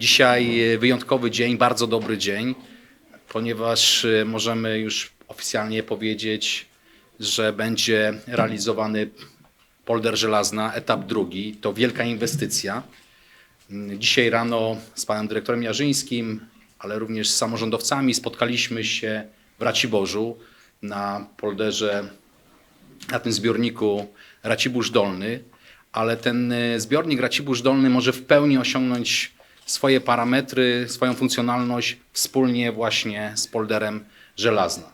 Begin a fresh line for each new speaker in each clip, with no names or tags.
Dzisiaj e, wyjątkowy dzień, bardzo dobry dzień, ponieważ e, możemy już oficjalnie powiedzieć, że będzie realizowany polder żelazna, etap drugi. To wielka inwestycja. Mm, Dzisiaj rano z panem dyrektorem Jarzyńskim, ale również z samorządowcami spotkaliśmy się w Raciborzu na polderze, na tym zbiorniku Racibórz Dolny, ale ten y, zbiornik Racibórz Dolny może w pełni osiągnąć swoje parametry, swoją funkcjonalność wspólnie właśnie z polderem Żelazna.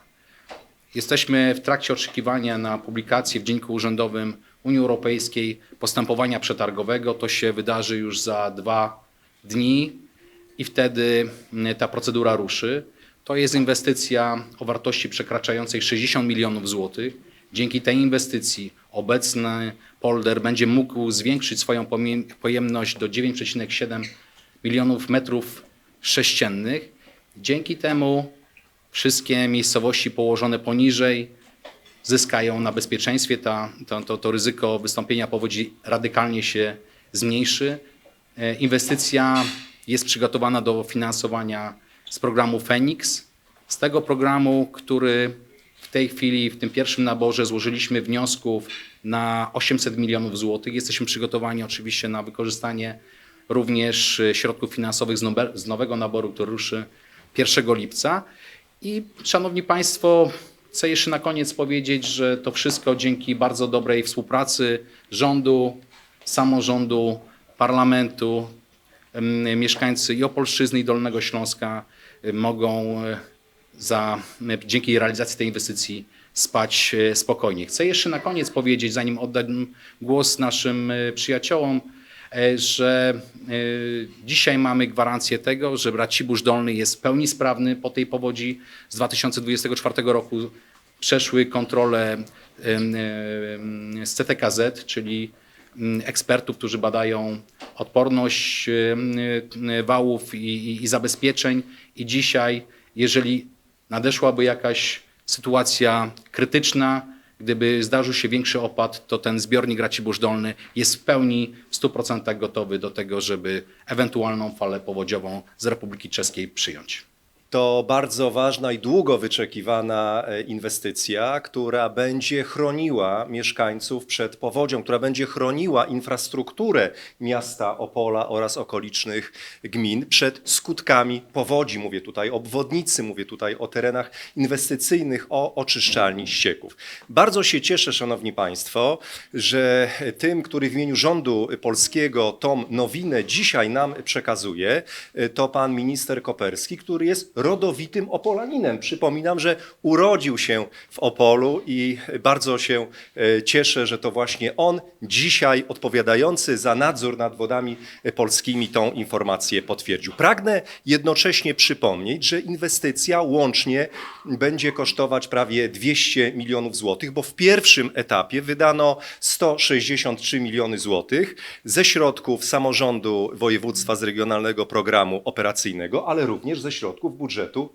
Jesteśmy w trakcie oczekiwania na publikację w Dzienniku Urzędowym Unii Europejskiej postępowania przetargowego. To się wydarzy już za dwa dni i wtedy ta procedura ruszy. To jest inwestycja o wartości przekraczającej 60 milionów złotych. Dzięki tej inwestycji obecny polder będzie mógł zwiększyć swoją pojemność do 9,7 milionów metrów sześciennych. Dzięki temu wszystkie miejscowości położone poniżej zyskają na bezpieczeństwie. Ta, to, to, to ryzyko wystąpienia powodzi radykalnie się zmniejszy. E, Inwestycja jest przygotowana do finansowania z programu Fenix. Z tego programu, który w tej chwili, w tym pierwszym naborze złożyliśmy wniosków na 800 milionów złotych. Jesteśmy przygotowani oczywiście na wykorzystanie również e, środków finansowych z, nowe, z nowego naboru, który ruszy 1 lipca. I szanowni Państwo, chcę jeszcze na koniec powiedzieć, że to wszystko dzięki bardzo dobrej współpracy rządu, samorządu, parlamentu, mieszkańcy i Opolszczyzny i Dolnego Śląska em, mogą e, za, e, dzięki realizacji tej inwestycji spać e, spokojnie. Chcę jeszcze na koniec powiedzieć, zanim oddam głos naszym e, przyjaciołom, e, że e, dzisiaj mamy gwarancję tego, że Racibórz Dolny jest w pełni sprawny po tej powodzi. Z 2024 roku przeszły kontrolę z CTKZ, czyli mm, ekspertów, którzy badają odporność e, wałów i, i, i zabezpieczeń. I dzisiaj, jeżeli nadeszłaby jakaś sytuacja krytyczna, gdyby zdarzył się większy opad, to ten zbiornik Racibórz Dolny jest w pełni w 100% gotowy do tego, żeby ewentualną falę powodziową z Republiki Czeskiej przyjąć.
To bardzo ważna i długo wyczekiwana e, inwestycja, która będzie chroniła mieszkańców przed powodzią, która będzie chroniła infrastrukturę miasta Opola oraz okolicznych gmin przed skutkami powodzi. Mówię tutaj o obwodnicy, mówię tutaj o terenach inwestycyjnych, o oczyszczalni ścieków. Bardzo się cieszę, Szanowni Państwo, że tym, który w imieniu rządu polskiego tą nowinę dzisiaj nam przekazuje, e, to pan minister Koperski, który jest rodowitym Opolaninem. Przypominam, że urodził się w Opolu i bardzo się e, cieszę, że to właśnie on dzisiaj odpowiadający za nadzór nad wodami polskimi tą informację potwierdził. Pragnę jednocześnie przypomnieć, że inwestycja łącznie będzie kosztować prawie 200 milionów złotych, bo w pierwszym etapie wydano 163 miliony złotych ze środków samorządu województwa z regionalnego programu operacyjnego, ale również ze środków budżetu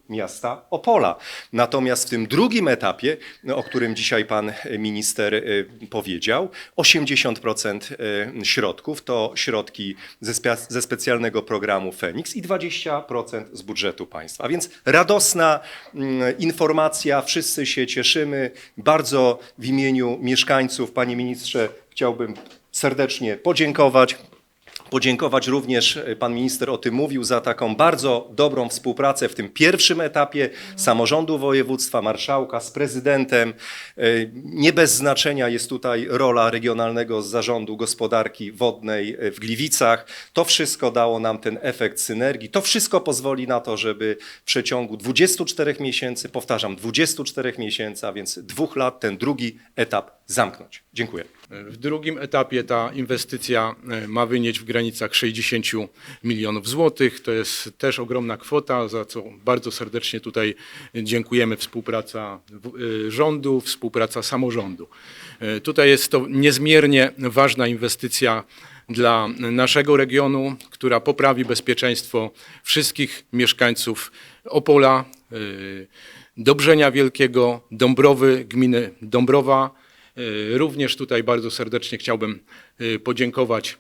miasta Opola. Natomiast w tym drugim etapie, o którym dzisiaj pan minister y, powiedział, 80% y, środków to środki ze, spia- ze specjalnego programu Feniks i 20% z budżetu państwa. A więc radosna mm, informacja, wszyscy się cieszymy. Bardzo w imieniu mieszkańców, panie ministrze, chciałbym serdecznie podziękować. Podziękować również, e, pan minister o tym mówił, za taką bardzo dobrą współpracę w tym pierwszym etapie samorządu województwa, marszałka z prezydentem. E, Nie bez znaczenia jest tutaj rola regionalnego zarządu gospodarki wodnej e, w Gliwicach. To wszystko dało nam ten efekt synergii. To wszystko pozwoli na to, żeby w przeciągu 24 miesięcy, powtarzam, 24 miesięcy, a więc dwóch lat, ten drugi etap zamknąć. Dziękuję.
W drugim etapie ta inwestycja e, ma wynieść w granicach 60 milionów złotych. To jest też ogromna kwota, za co bardzo serdecznie tutaj dziękujemy. Współpraca e, rządu, współpraca samorządu. E, Tutaj jest to niezmiernie ważna inwestycja dla naszego regionu, która poprawi bezpieczeństwo wszystkich mieszkańców Opola, Dobrzenia Wielkiego, Dąbrowy, gminy Dąbrowa. E, Również tutaj bardzo serdecznie chciałbym e, podziękować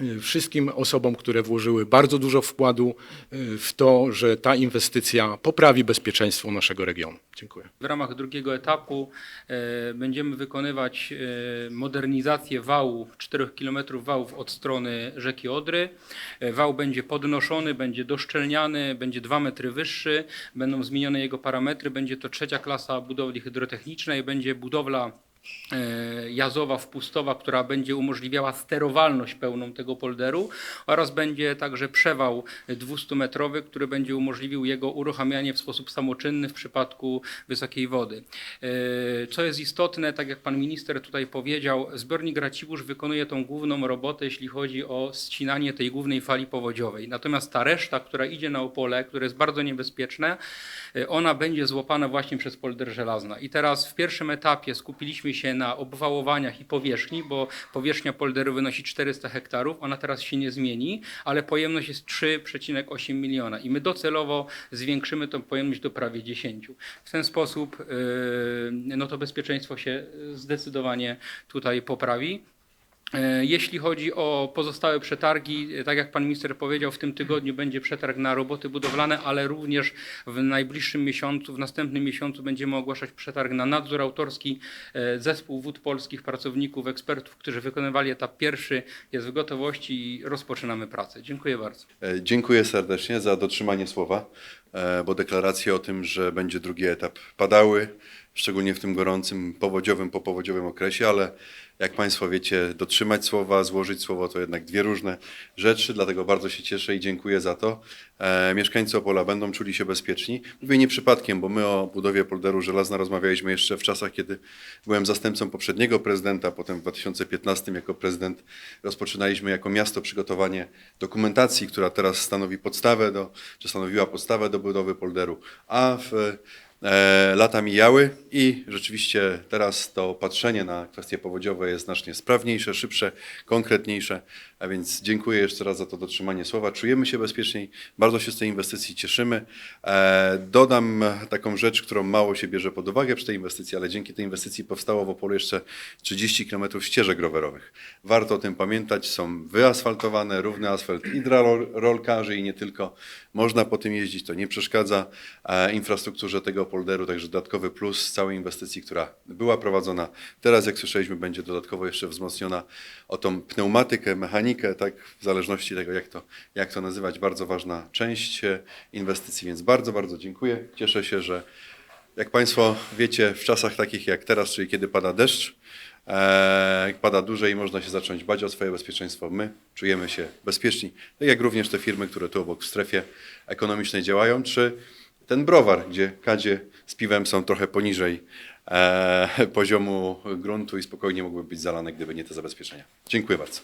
y, wszystkim osobom, które włożyły bardzo dużo wkładu w to, że ta inwestycja poprawi bezpieczeństwo naszego regionu. Dziękuję.
W ramach drugiego etapu e, będziemy wykonywać e, modernizację wału, 4 km wałów od strony rzeki Odry. E, Wał będzie podnoszony, będzie doszczelniany, będzie 2 metry wyższy, będą zmienione jego parametry, będzie to trzecia klasa budowli hydrotechnicznej, będzie budowla e, jazowa, wpustowa, która będzie umożliwiała sterowalność pełną tego polderu oraz będzie także przewał 200-metrowy, który będzie umożliwił jego uruchamianie w sposób samoczynny w przypadku wysokiej wody. E, Co jest istotne, tak jak pan minister tutaj powiedział, zbiornik Racibórz wykonuje tą główną robotę, jeśli chodzi o ścinanie tej głównej fali powodziowej. Natomiast ta reszta, która idzie na Opole, które jest bardzo niebezpieczne, e, ona będzie złapana właśnie przez polder żelazna. I teraz w pierwszym etapie skupiliśmy się na obwałowaniach i powierzchni, bo powierzchnia polderu wynosi 400 hektarów, ona teraz się nie zmieni, ale pojemność jest 3,8 miliona i my docelowo zwiększymy tą pojemność do prawie 10. W ten sposób yy, no to bezpieczeństwo się zdecydowanie tutaj poprawi. E, Jeśli chodzi o pozostałe przetargi, e, tak jak pan minister powiedział, w tym tygodniu będzie przetarg na roboty budowlane, ale również w najbliższym miesiącu, w następnym miesiącu będziemy ogłaszać przetarg na nadzór autorski. E, Zespół wód polskich, pracowników, ekspertów, którzy wykonywali etap pierwszy jest w gotowości i rozpoczynamy pracę. Dziękuję bardzo.
Dziękuję serdecznie za dotrzymanie słowa, bo deklaracje o tym, że będzie drugi etap padały, szczególnie w tym gorącym, powodziowym, popowodziowym okresie, ale jak Państwo wiecie, dotrzymać słowa, złożyć słowo to jednak dwie różne rzeczy, dlatego bardzo się cieszę i dziękuję za to. E, Mieszkańcy Opola będą czuli się bezpieczni. Mówię nie przypadkiem, bo my o budowie polderu żelazna rozmawialiśmy jeszcze w czasach, kiedy byłem zastępcą poprzedniego prezydenta, potem w 2015 jako prezydent rozpoczynaliśmy jako miasto przygotowanie dokumentacji, która teraz stanowi podstawę do, czy stanowiła podstawę do budowy polderu. A w lata mijały i rzeczywiście teraz to patrzenie na kwestie powodziowe jest znacznie sprawniejsze, szybsze, konkretniejsze. A więc dziękuję jeszcze raz za to dotrzymanie słowa. Czujemy się bezpieczniej, bardzo się z tej inwestycji cieszymy. E, dodam taką rzecz, którą mało się bierze pod uwagę przy tej inwestycji, ale dzięki tej inwestycji powstało w Opolu jeszcze 30 km ścieżek rowerowych. Warto o tym pamiętać. Są wyasfaltowane, równy asfalt i dla rol- rolkarzy i nie tylko. Można po tym jeździć, to nie przeszkadza e, infrastrukturze tego polderu, także dodatkowy plus z całej inwestycji, która była prowadzona. Teraz, jak słyszeliśmy, będzie dodatkowo jeszcze wzmocniona o tą pneumatykę, mechanikę, tak, w zależności tego, jak to, jak to nazywać, bardzo ważna część e, inwestycji, więc bardzo, bardzo dziękuję. Cieszę się, że jak Państwo wiecie, w czasach takich jak teraz, czyli kiedy pada deszcz, e, pada dłużej i można się zacząć bać o swoje bezpieczeństwo, my czujemy się bezpieczni, tak jak również te firmy, które tu obok w strefie ekonomicznej działają, czy ten browar, gdzie kadzie z piwem są trochę poniżej e, poziomu gruntu i spokojnie mogłyby być zalane, gdyby nie te zabezpieczenia. Dziękuję bardzo.